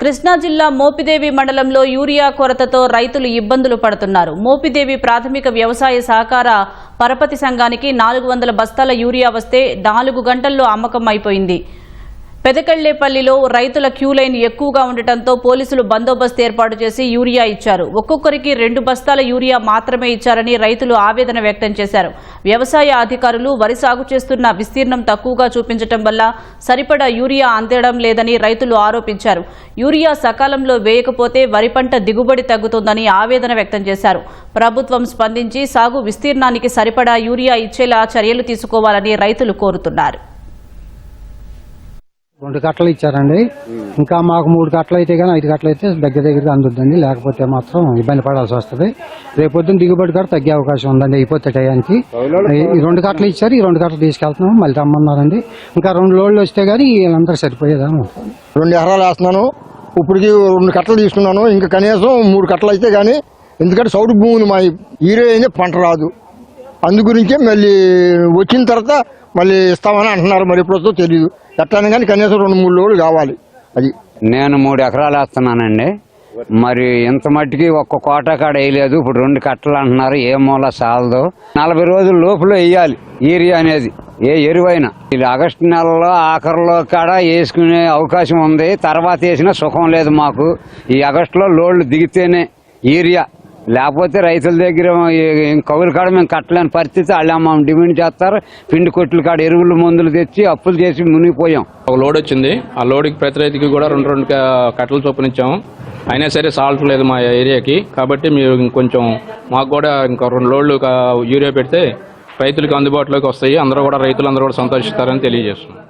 కృష్ణా జిల్లా మోపిదేవి మండలంలో యూరియా కొరతతో రైతులు ఇబ్బందులు పడుతున్నారు. మోపిదేవి ప్రాథమిక వ్యవసాయ సహకార పరపతి సంఘానికి నాలుగు వందల బస్తాల యూరియా వస్తే నాలుగు గంటల్లో అమ్మకం అయిపోయింది. పెదకళ్ళేపల్లిలో రైతుల క్యూ లైన్ ఎక్కువగా ఉండటంతో పోలీసులు బందోబస్తు ఏర్పాటు చేసి యూరియా ఇచ్చారు. ఒక్కొక్కరికి రెండు బస్తాల యూరియా మాత్రమే ఇచ్చారని రైతులు ఆవేదన వ్యక్తం చేశారు. వ్యవసాయ అధికారులు వరి సాగు చేస్తున్న విస్తీర్ణం తక్కువగా చూపించటం వల్ల సరిపడా యూరియా అందడం లేదని రైతులు ఆరోపించారు. యూరియా సకాలంలో వేయకపోతే వరి పంట దిగుబడి తగ్గుతుందని ఆవేదన వ్యక్తం చేశారు. ప్రభుత్వం స్పందించి సాగు విస్తీర్ణానికి సరిపడా యూరియా ఇచ్చేలా చర్యలు తీసుకోవాలని రైతులు కోరుతున్నారు. రెండు కట్టలు ఇచ్చారండి. ఇంకా మాకు మూడు కట్టలు అయితే కానీ ఐదు కట్టలు అయితే దగ్గర దగ్గరగా అందుతుందండి లేకపోతే మాత్రం ఇబ్బంది పడాల్సి వస్తుంది. రేపు పొద్దున్న దిగుబడి కూడా తగ్గే అవకాశం ఉందండి అయిపోతే టయానికి. ఈ- రెండు కట్టలు ఇచ్చారు ఈ రెండు కట్టలు తీసుకెళ్తున్నాం మళ్ళీ రమ్మన్నారండి. ఇంకా రెండు లోడ్లు వస్తే కానీ వీళ్ళందరూ సరిపోయేదని ఉంటుంది రెండు ఎకరాలు వేస్తున్నాను. ఇప్పటికి రెండు కట్టలు తీసుకున్నాను. ఇంకా కనీసం మూడు కట్టలు అయితే కానీ ఎందుకంటే సౌడు భూములు మా ఈరే పంట రాదు. అందుగురించే మళ్ళీ వచ్చిన తర్వాత మళ్ళీ ఇస్తామని అంటున్నారు. మరి ఎప్పుడొస్తో తెలియదు ఎట్లయినా కానీ కనీసం రెండు మూడు లోడ్లు కావాలి. అది. నేను మూడు ఎకరాలు వేస్తున్నానండి. మరి ఇంత మట్టికి ఒక్క కోట కాడ వేయలేదు. ఇప్పుడు రెండు కట్టలు అంటున్నారు. ఏ మూల సాలదు. నలభై రోజుల లోపల వేయాలి ఏరియా అనేది. ఏ ఎరువైనా. ఇది ఆగస్టు నెలలో ఆఖరిలో కాడ వేసుకునే అవకాశం ఉంది. తర్వాత వేసినా సుఖం లేదు మాకు. ఈ ఆగస్టులో లోడ్లు దిగితేనే ఏరియా లేకపోతే రైతుల దగ్గర ఈ కాడ మేము కట్టలేని పరిస్థితి వాళ్ళే మేము డిమాండ్ చేస్తారు. పిండి కొట్లు కాడ ఎరువులు మందులు తెచ్చి అప్పులు చేసి మునిగిపోయాం. ఒక లోడ్ వచ్చింది. ఆ లోడ్కి ప్రతి రైతుకి కూడా రెండు రెండు కట్టలు చొప్పున ఇచ్చాము. అయినా సరే సాల్ట్ లేదు మా ఏరియాకి. కాబట్టి మీరు ఇంకొంచెం మాకు కూడా ఇంకా రెండు లోడ్లు యూరియా పెడితే రైతులకు అందుబాటులోకి వస్తాయి. అందరూ కూడా రైతులు అందరూ కూడా సంతోషిస్తారని తెలియజేస్తున్నాం.